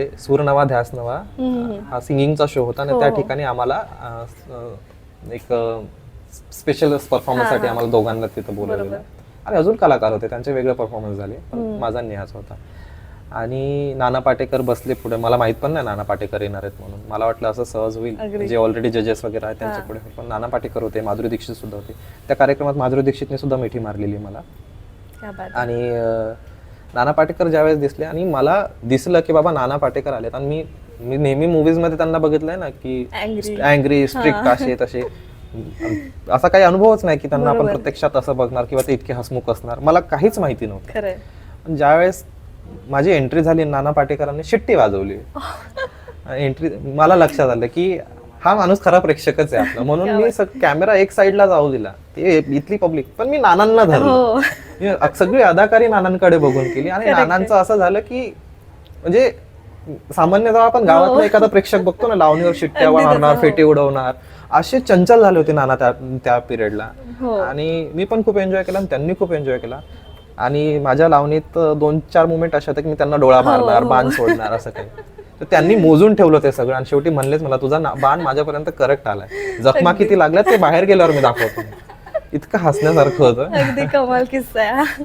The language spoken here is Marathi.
सूर नवा ध्यास नवा हम्म. हा सिंगिंगचा शो होता आणि त्या हो. ठिकाणी आम्हाला एक स्पेशल परफॉर्मन्ससाठी आम्हाला दोघांना तिथं बोलवलेलं. आणि अजून कलाकार होते त्यांचे वेगळे परफॉर्मन्स झाले. पण माझा निहाच होता. आणि नाना पाटेकर बसले पुढे. मला माहीत पण नाही नाना पाटेकर येणार आहेत म्हणून. मला वाटलं असं सहज होईल. जे ऑलरेडी जजेस वगैरे आहेत त्यांच्या पुढे. पण नाना पाटेकर होते माधुरी दीक्षित सुद्धा होते. त्या कार्यक्रमात माधुरी दीक्षितने सुद्धा मिठी मारलेली मला. आणि नाना पाटेकर ज्यावेळेस दिसले आणि मला दिसलं की बाबा नाना पाटेकर आलेत. आणि मी मी नेहमी movies मध्ये त्यांना बघितलंय ना की. अँग्री स्ट्रिक्ट असे तसे. असा काही अनुभवच नाही की त्यांना आपण प्रत्यक्षात असं बघणार किंवा ते इतके हसमुख असणार. मला काहीच माहिती नव्हतं. ज्यावेळेस माझी एंट्री झाली नाना पाटेकरांनी शिट्टी वाजवली. एंट्री मला लक्षात आलं की हा माणूस खरा प्रेक्षकच आहे आपला. म्हणून मी कॅमेरा एक साईडला जाऊ दिला. ते इथली पब्लिक पण मी नानांना धरलं. हो. मी सगळी अदाकारी नानांकडे बघून केली. आणि नानांचं असं झालं की म्हणजे सामान्यतः आपण गावातला एखादा प्रेक्षक बघतो ना लावणीवर शिट्ट्या मारणार फेटे उडवणार असे चंचल झाले होते नाना त्या त्या पिरियडला आणि मी पण खूप एन्जॉय केला आणि त्यांनी खूप एन्जॉय केला. आणि माझ्या लावणीत दोन चार मुमेंट अशा होत्या की मी त्यांना डोळा मारणार बाण सोडणार असं काही. तर त्यांनी मोजून ठेवलं ते सगळं. आणि शेवटी म्हणलेच मला तुझा बाण माझ्यापर्यंत करेक्ट आलाय. जखमा किती लागल्या ते बाहेर गेल्यावर मी दाखवतो. इतकं हसण्यासारखं होतं. अगदी कमाल किस्सा आहे.